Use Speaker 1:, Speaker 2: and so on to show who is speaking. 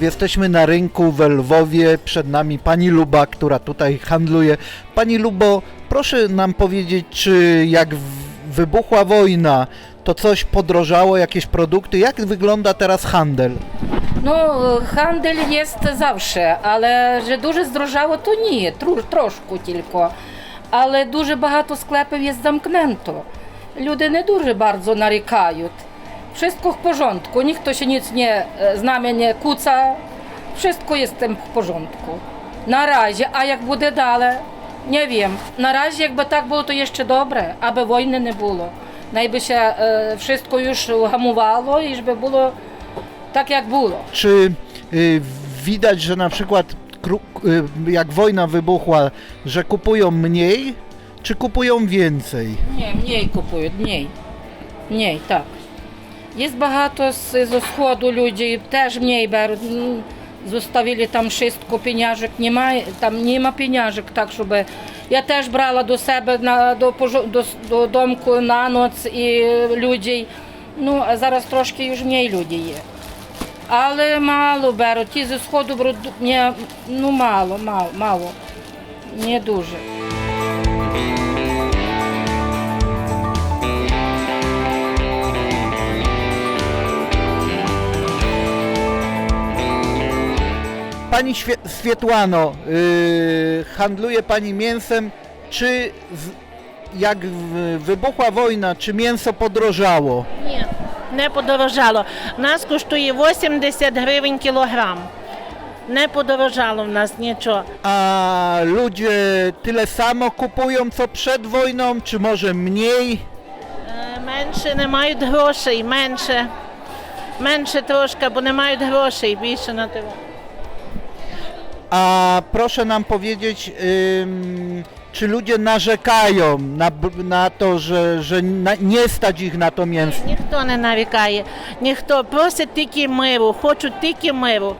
Speaker 1: Jesteśmy na rynku w Lwowie, przed nami pani Luba, która tutaj handluje. Pani Lubo, proszę nam powiedzieć, czy jak w- wybuchła wojna, to coś podrożało, jakieś produkty? Jak wygląda teraz handel?
Speaker 2: Ну, handel jest zawsze, але że дуже здорожало, то ні, тру- трошку тільки. Але дуже багато скlepів є замкнęto. Люди не дуже bardzo нарікають. Wszystko w porządku, nikt to się nic nie, e, z nami nie kłóca. Wszystko jest w porządku. Na razie, a jak będzie dalej, nie wiem. Na razie jakby tak było, to jeszcze dobre, aby wojny nie było. Najby się e, wszystko już hamowało i żeby było tak jak było.
Speaker 1: Czy y, widać, że na przykład kru- y, jak wojna wybuchła, że kupują mniej, czy kupują więcej?
Speaker 2: Nie, mniej kupują, mniej. Mniej, tak. Є багато з, сходу людей, теж мniej беруть. Зоставили там шістку пеняжок, немає, там нема пеняжок, так, щоб... Я теж брала до себе на, до, до, до домку на ноц і людей. Ну, а зараз трошки вже мniej люди є. Але мало беруть. Ті зі сходу беруть, ну мало, мало, мало. Не дуже.
Speaker 1: Pani Świe- Swietłano, y, handluje Pani mięsem, czy z, jak w- wybuchła wojna, czy mięso podrożało?
Speaker 3: Ні, не подорожало. У нас коштує 80 гривень кілограм. Не подорожало в нас нічого.
Speaker 1: A ludzie tyle samo kupują co przed wojną, czy może mniej?
Speaker 3: Е, Менше не мають грошей, менше. Менше трошки, бо не мають грошей більше на того.
Speaker 1: A proszę nam powiedzieć, ym, czy ludzie narzekają na, b- na to, że, że na, nie stać ich na to mięso?
Speaker 3: Ніхто не нарікає, ніхто просить тільки миру, хочуть тільки миру.